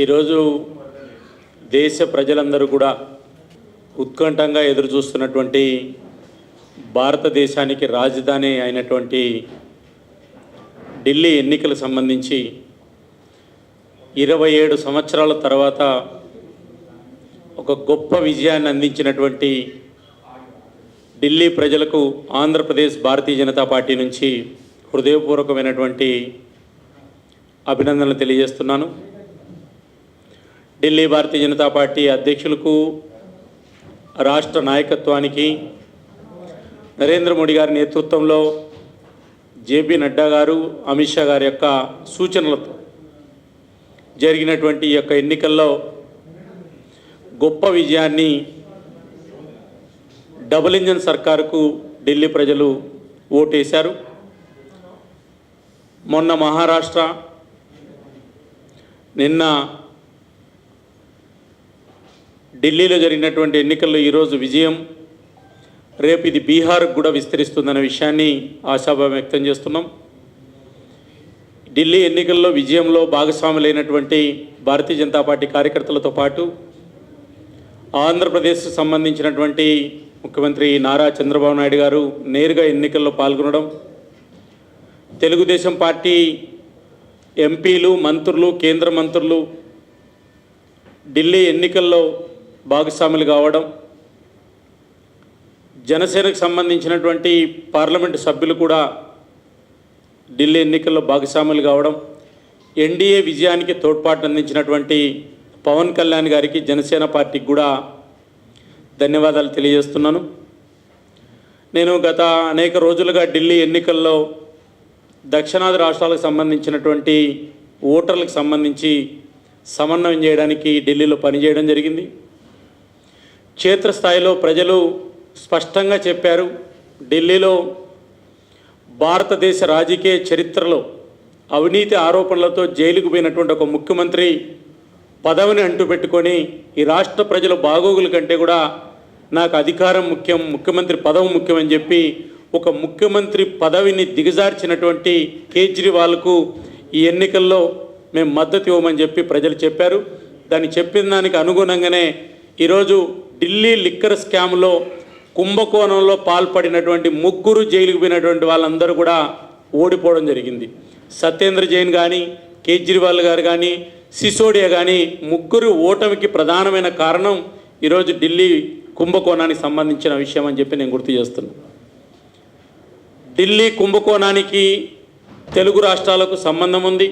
ఈరోజు దేశ ప్రజలందరూ కూడా ఉత్కంఠంగా ఎదురు చూస్తున్నటువంటి భారతదేశానికి రాజధాని అయినటువంటి ఢిల్లీ ఎన్నికలు సంబంధించి ఇరవై ఏడు సంవత్సరాల తర్వాత ఒక గొప్ప విజయాన్ని అందించినటువంటి ఢిల్లీ ప్రజలకు ఆంధ్రప్రదేశ్ భారతీయ జనతా పార్టీ నుంచి హృదయపూర్వకమైనటువంటి అభినందనలు తెలియజేస్తున్నాను. ఢిల్లీ భారతీయ జనతా పార్టీ అధ్యక్షులకు రాష్ట్ర నాయకత్వానికి నరేంద్ర మోడీ గారి నేతృత్వంలో జేపీ నడ్డా గారు అమిత్ షా గారి యొక్క సూచనలతో జరిగినటువంటి యొక్క ఎన్నికల్లో గొప్ప విజయాన్ని డబుల్ ఇంజన్ సర్కారుకు ఢిల్లీ ప్రజలు ఓటేశారు. మొన్న మహారాష్ట్ర నిన్న ఢిల్లీలో జరిగినటువంటి ఎన్నికల్లో ఈరోజు విజయం రేపు ఇది బీహార్కు కూడా విస్తరిస్తుందనే విషయాన్ని ఆశాభావం వ్యక్తం చేస్తున్నాం. ఢిల్లీ ఎన్నికల్లో విజయంలో భాగస్వాములైనటువంటి భారతీయ జనతా పార్టీ కార్యకర్తలతో పాటు ఆంధ్రప్రదేశ్కు సంబంధించినటువంటి ముఖ్యమంత్రి నారా చంద్రబాబు నాయుడు గారు నేరుగా ఎన్నికల్లో పాల్గొనడం తెలుగుదేశం పార్టీ ఎంపీలు మంత్రులు కేంద్ర మంత్రులు ఢిల్లీ ఎన్నికల్లో భాగస్వాములు కావడం జనసేనకు సంబంధించినటువంటి పార్లమెంటు సభ్యులు కూడా ఢిల్లీ ఎన్నికల్లో భాగస్వాములు కావడం ఎన్డీఏ విజయానికి తోడ్పాటు అందించినటువంటి పవన్ కళ్యాణ్ గారికి జనసేన పార్టీకి కూడా ధన్యవాదాలు తెలియజేస్తున్నాను. నేను గత అనేక రోజులుగా ఢిల్లీ ఎన్నికల్లో దక్షిణాది రాష్ట్రాలకు సంబంధించినటువంటి ఓటర్లకు సంబంధించి సమన్వయం చేయడానికి ఢిల్లీలో పనిచేయడం జరిగింది. క్షేత్రస్థాయిలో ప్రజలు స్పష్టంగా చెప్పారు. ఢిల్లీలో భారతదేశ రాజకీయ చరిత్రలో అవినీతి ఆరోపణలతో జైలుకు పోయినటువంటి ఒక ముఖ్యమంత్రి పదవిని అంటుపెట్టుకొని ఈ రాష్ట్ర ప్రజల బాగోగుల కంటే కూడా నాకు అధికారం ముఖ్యం ముఖ్యమంత్రి పదవి ముఖ్యమని చెప్పి ఒక ముఖ్యమంత్రి పదవిని దిగజార్చినటువంటి కేజ్రీవాల్కు ఈ ఎన్నికల్లో మేము మద్దతు ఇవ్వమని చెప్పి ప్రజలు చెప్పారు. దాన్ని చెప్పిన దానికి అనుగుణంగానే ఈరోజు ఢిల్లీ లిక్కర్ స్కామ్లో కుంభకోణంలో పాల్పడినటువంటి ముగ్గురు జైలుకు పోయినటువంటి వాళ్ళందరూ కూడా ఓడిపోవడం జరిగింది. సత్యేంద్ర జైన్ కానీ కేజ్రీవాల్ గారు కానీ సిసోడియా కానీ ముగ్గురు ఓటమికి ప్రధానమైన కారణం ఈరోజు ఢిల్లీ కుంభకోణానికి సంబంధించిన విషయం అని చెప్పి నేను గుర్తు చేస్తున్నాను ఢిల్లీ కుంభకోణానికి తెలుగు రాష్ట్రాలకు సంబంధం ఉంది.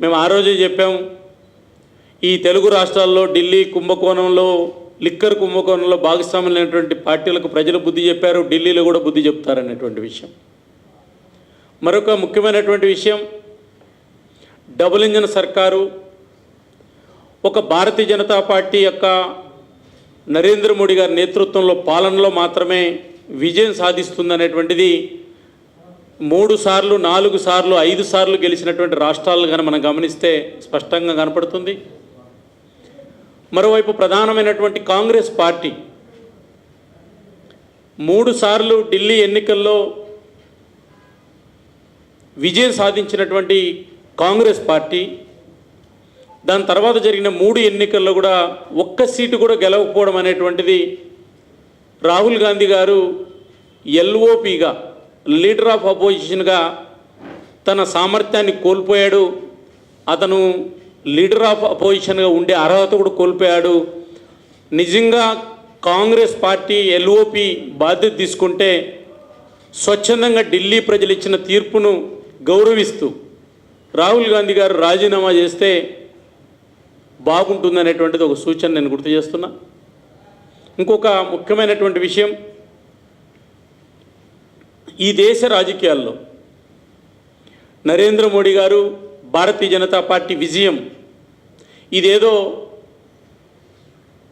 మేము ఆ రోజే చెప్పాము ఈ తెలుగు రాష్ట్రాల్లో ఢిల్లీ కుంభకోణంలో లిక్కర్ కుంభకోణంలో భాగస్వాములైనటువంటి పార్టీలకు ప్రజలు బుద్ధి చెప్పారు ఢిల్లీలో కూడా బుద్ధి చెప్తారనేటువంటి విషయం. మరొక ముఖ్యమైనటువంటి విషయం డబుల్ ఇంజన్ సర్కారు ఒక భారతీయ జనతా పార్టీ యొక్క నరేంద్ర మోడీ గారి నేతృత్వంలో పాలనలో మాత్రమే విజయం సాధిస్తుందనేటువంటిది మూడు సార్లు నాలుగు సార్లు ఐదు సార్లు గెలిచినటువంటి రాష్ట్రాలను కానీ మనం గమనిస్తే స్పష్టంగా కనపడుతుంది. మరోవైపు ప్రధానమైనటువంటి కాంగ్రెస్ పార్టీ మూడు సార్లు ఢిల్లీ ఎన్నికల్లో విజయం సాధించినటువంటి కాంగ్రెస్ పార్టీ. దాని తర్వాత జరిగిన మూడు ఎన్నికల్లో కూడా ఒక్క సీటు కూడా గెలవకపోవడం అనేటువంటిది రాహుల్ గాంధీ గారు ఎల్ఓపిగా లీడర్ ఆఫ్ అపోజిషన్గా తన సామర్థ్యాన్ని కోల్పోయాడు. అతను లీడర్ ఆఫ్ అపోజిషన్గా ఉండే అర్హత కూడా కోల్పోయాడు. నిజంగా కాంగ్రెస్ పార్టీ ఎల్ఓపి బాధ్యత తీసుకుంటే స్వచ్ఛందంగా ఢిల్లీ ప్రజలు ఇచ్చిన తీర్పును గౌరవిస్తూ రాహుల్ గాంధీ గారు రాజీనామా చేస్తే బాగుంటుందనేటువంటిది ఒక సూచన నేను గుర్తు చేస్తున్నా. ఇంకొక ముఖ్యమైనటువంటి విషయం ఈ దేశ రాజకీయాల్లో నరేంద్ర మోడీ గారు భారతీయ జనతా పార్టీ విజయం. ఇదేదో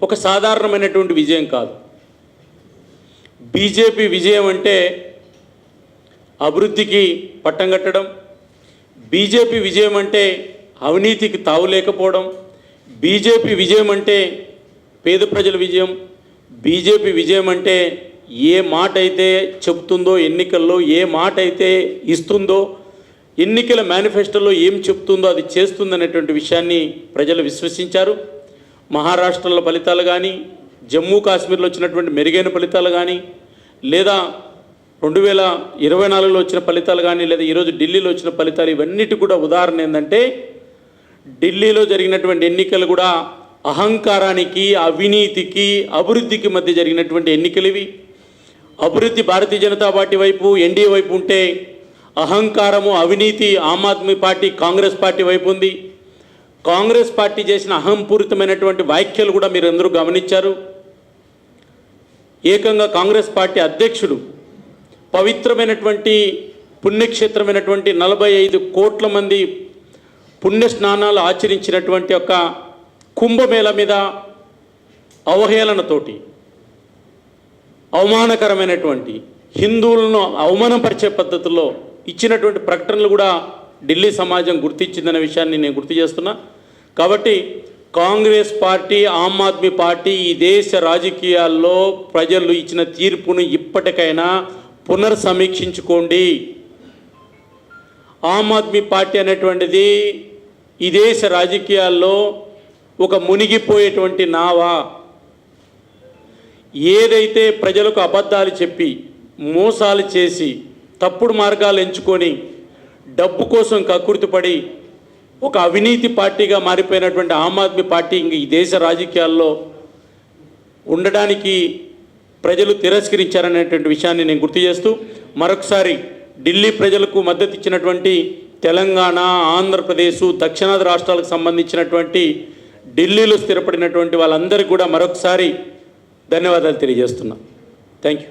ఒక సాధారణమైనటువంటి విజయం కాదు. బీజేపీ విజయం అంటే అభివృద్ధికి పట్టం కట్టడం బీజేపీ విజయం అంటే అవినీతికి తావు లేకపోవడం బీజేపీ విజయం అంటే పేద ప్రజల విజయం బీజేపీ విజయం అంటే ఏ మాట అయితే చెబుతుందో ఎన్నికల్లో ఏ మాట అయితే ఇస్తుందో ఎన్నికల మేనిఫెస్టోలో ఏం చెప్తుందో అది చేస్తుందనేటువంటి విషయాన్ని ప్రజలు విశ్వసించారు. మహారాష్ట్రలో ఫలితాలు కానీ జమ్మూ కాశ్మీర్లో వచ్చినటువంటి మెరుగైన ఫలితాలు కానీ లేదా రెండు వేల ఇరవై నాలుగులో వచ్చిన ఫలితాలు కానీ లేదా ఈరోజు ఢిల్లీలో వచ్చిన ఫలితాలు ఇవన్నిటి కూడా ఉదాహరణ ఏంటంటే ఢిల్లీలో జరిగినటువంటి ఎన్నికలు కూడా అహంకారానికి అవినీతికి అభివృద్ధికి మధ్య జరిగినటువంటి ఎన్నికలు ఇవి. అభివృద్ధి భారతీయ జనతా పార్టీ వైపు ఎన్డీఏ వైపు ఉంటే అహంకారము అవినీతి ఆమ్ ఆద్మీ పార్టీ కాంగ్రెస్ పార్టీ వైపు ఉంది. కాంగ్రెస్ పార్టీ చేసిన అహంపూరితమైనటువంటి వ్యాఖ్యలు కూడా మీరు అందరూ గమనించారు. ఏకంగా కాంగ్రెస్ పార్టీ అధ్యక్షుడు పవిత్రమైనటువంటి పుణ్యక్షేత్రమైనటువంటి నలభై ఐదు కోట్ల మంది పుణ్య స్నానాలు ఆచరించినటువంటి ఒక కుంభమేళ మీద అవహేళనతోటి అవమానకరమైనటువంటి హిందువులను అవమానపరిచే పద్ధతుల్లో ఇచ్చినటువంటి ప్రకటనలు కూడా ఢిల్లీ సమాజం గుర్తించిందనే విషయాన్ని నేను గుర్తు చేస్తున్నా. కాబట్టి కాంగ్రెస్ పార్టీ ఆమ్ ఆద్మీ పార్టీ ఈ దేశ రాజకీయాల్లో ప్రజలు ఇచ్చిన తీర్పును ఇప్పటికైనా పునర్సమీక్షించుకోండి. ఆమ్ ఆద్మీ పార్టీ అనేటువంటిది ఈ దేశ రాజకీయాల్లో ఒక మునిగిపోయేటువంటి నావా. ఏదైతే ప్రజలకు అబద్ధాలు చెప్పి మోసాలు చేసి తప్పుడు మార్గాలు ఎంచుకొని డబ్బు కోసం కక్కుర్తిపడి ఒక అవినీతి పార్టీగా మారిపోయినటువంటి ఆమ్ ఆద్మీ పార్టీ ఇంక ఈ దేశ రాజకీయాల్లో ఉండడానికి ప్రజలు తిరస్కరించారనేటువంటి విషయాన్ని నేను గుర్తు చేస్తూ మరొకసారి ఢిల్లీ ప్రజలకు మద్దతు ఇచ్చినటువంటి తెలంగాణ ఆంధ్రప్రదేశ్ దక్షిణాది రాష్ట్రాలకు సంబంధించినటువంటి ఢిల్లీలో స్థిరపడినటువంటి వాళ్ళందరికీ కూడా మరొకసారి ధన్యవాదాలు తెలియజేస్తున్నా. Thank you